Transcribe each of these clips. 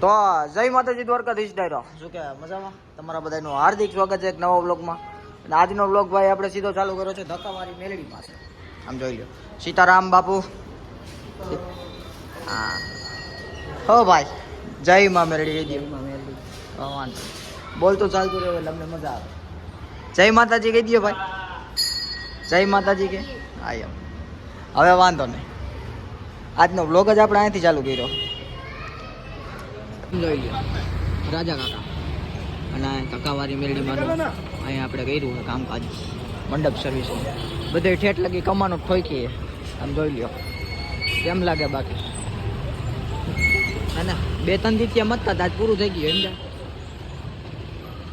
તો જય માતાજી, દ્વારકાધીશ ડાયરો. શું કે મજામાં? તમારા બધાનું હાર્દિક સ્વાગત છે એક નવા વ્લોગમાં. અને આજનો વ્લોગ ભાઈ આપણે સીધો ચાલુ કર્યો છે ધક્કાવાળી મેલડી પાસે. આમ જોઈ લો સીતારામ બાપુ. હા. હો ભાઈ, જય માં મેલડી કહી દો ભગવાન બોલતું ચાલતું રહ્યો એટલે અમને મજા આવે. જય માતાજી કહી દો ભાઈ. જય માતાજી કે. હા હવે વાંધો નહીં. આજનો વ્લોગ જ આપણે અહીંયાથી ચાલુ કર્યો. જોઈ લો રાજા કાકા. અને કાકાવારી મેરડીમાં અહીંયા આપણે કર્યું છે કામકાજ, મંડપ સર્વિસ બધે ઠેઠ લગી કમાનું ઠોકીએ આમ જોઈ લ્યો. કેમ લાગે બાકી? અને બે ત્રણથી ત્યાં મતતા આજ પૂરું થઈ ગયું એમ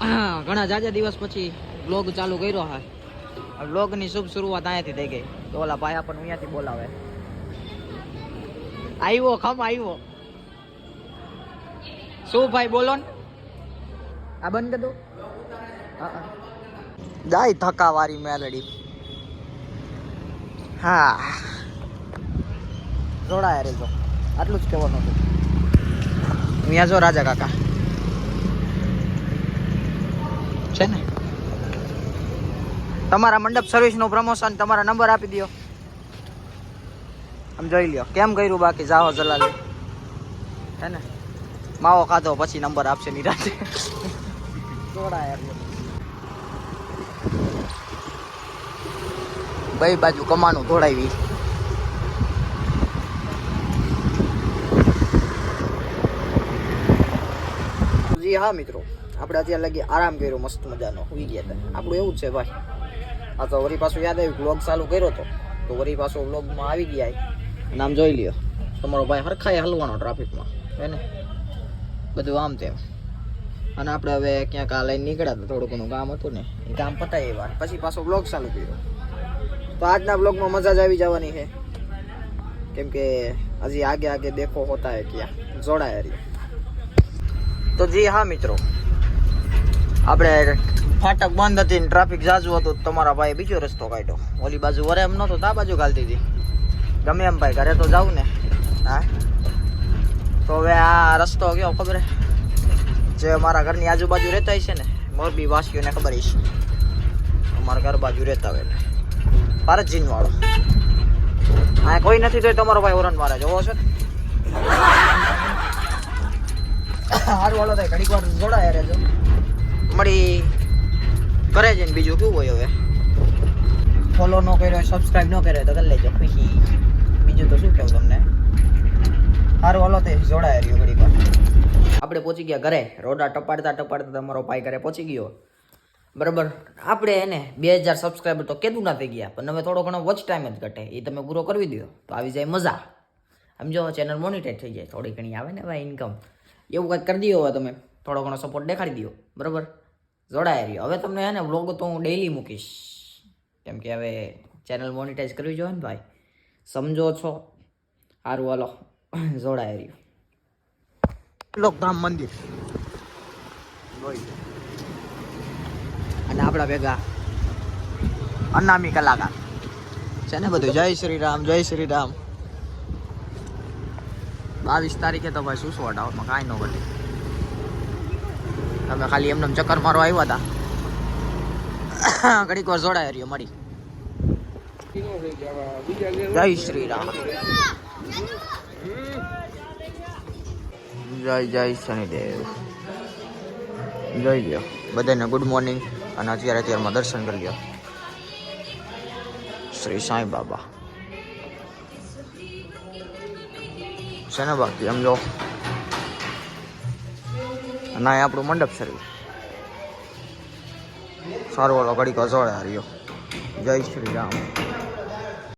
હા, ઘણા જાજા દિવસ પછી બ્લોગ ચાલુ કર્યો હા. બ્લોગની શુભ શરૂઆત અહીંયાથી થઈ ગઈ. તો ઓલા ભાઈ આપણને અહીંયાથી બોલાવે. આવ્યો, ખમ, આવ્યો. શું ભાઈ બોલો ને. આ બંધ કર દો. જાય થકાવારી મેલડી. હા. જોડાયા રેજો આટલું જ કહેવાનું હતું. અહીંયા જો રાજા કાકા. છે ને? તમારા મંડપ સર્વિસનું પ્રમોશન તમારા નંબર આપી દો આમ જોઈ લ્યો. કેમ કર્યું બાકી? જાઓ જલાલી. હે ને? માવો ખાધો પછી નંબર આપશે નિરાતે. ભાઈ બાજુ કમાનું ધોડાવી જી હા મિત્રો આપણે અત્યારે લગી આરામ કર્યો મસ્ત મજાનો. સુઈ ગયા હતા. આપણું એવું છે ભાઈ. આ તો વરી પાછું યાદ આવ્યું વ્લોગ ચાલુ કર્યો તો. તો વરી પાછો વ્લોગમાં આવી ગયા. નામ જોઈ લ્યો. તમારો ભાઈ હરખાય હલવાનો ટ્રાફિકમાં હે ને? બધું આમ તેમ. અને આપણે હવે ક્યાંક આ લઈને નીકળ્યા હતા થોડું ઘણું કામ હતું ને, એ કામ પતાય વાર પછી પાછો બ્લોગ ચાલુ કર્યો. તો આજના બ્લોગમાં મજા જ આવી જવાની છે. કેમ કે હજી આગે આગે દેખો હોતા હે ક્યાં, જોડાય રહી તો જી હા મિત્રો, આપણે ફાટક બંધ હતી ટ્રાફિક જાજુ હતું, તો તમારા ભાઈ બીજો રસ્તો કાઢ્યો. ઓલી બાજુ વરે એમ નતો આ બાજુ ગાલતી હતી. ગમે એમ ભાઈ, ઘરે તો જાઉં ને. હા? તો હવે આ રસ્તો કયો ખબર જે અમારા ઘરની આજુબાજુ રહેતા હશે ને, મોરબી વાસીઓને ખબર હશે. અમારા ઘર બાજુ રહેતા હોય ભારતજીન વાળો. હા કોઈ નથી તો તમારો ભાઈ ઓરન મારે જોવો છે હાર વાળો થાય ઘડીક વાર જોડાય રહેજો. મળી કરે છે બીજું કેવું હોય હવે? ફોલો ન કર્યો સબસ્ક્રાઈબ ન કર્યો તો કરી લેજો. ખુશી. બીજું તો શું કેવું તમને? સારું હાલો તે જોડાય રહ્યો ઘડી આપણે પહોંચી ગયા ઘરે. રોડા ટપાડતા ટપાડતા તમારો ભાઈ ઘરે પહોંચી ગયો. બરાબર. આપણે એને બે હજાર સબસ્ક્રાઈબર તો કેદું ના થઈ ગયા, પણ હવે થોડો ઘણો વોચ ટાઈમ જ ઘટે. એ તમે પૂરો કરવી દો તો આવી જાય મજા. સમજો ચેનલ મોનિટાઈઝ થઈ જાય. થોડી ઘણી આવે ને ભાઈ ઇન્કમ એવું કંઈક કરી દો હવે તમે. થોડો ઘણો સપોર્ટ દેખાડી દો બરાબર? જોડાય રહ્યો. હવે તમને હે ને વ્લોગ તો હું ડેઈલી મૂકીશ. કેમ કે હવે ચેનલ મોનિટાઈઝ કરવી જોઈએ ને ભાઈ. સમજો છો? સારું હાલો. જોડાયા રહ્યું. લોકધામ મંદિર. અને આપણા ભેગા અનામી કલાકાર. છે ને બધું? જય શ્રી રામ, જય શ્રી રામ. બાવીસ તારીખે તો ભાઈ શું શું અઢાવમાં કાંઈ ન ઘટે તમે ખાલી એમને ચક્કર મારવા આવ્યા હતા. ઘડીક વાર જોડાય રહ્યો મળી. જય શ્રી રામ. જય જય શનિદેવ. જય ગયો બધાને ગુડ મોર્નિંગ અને અત્યારે અત્યારમાં દર્શન કરી ગયો શ્રી સાંઈ બાબા. છે ને બાકી એમ જો ના, એ આપણું મંડપ સર્વિસ સારું વાળો ઘડીક અજોડે રહ્યો જય શ્રી રામ.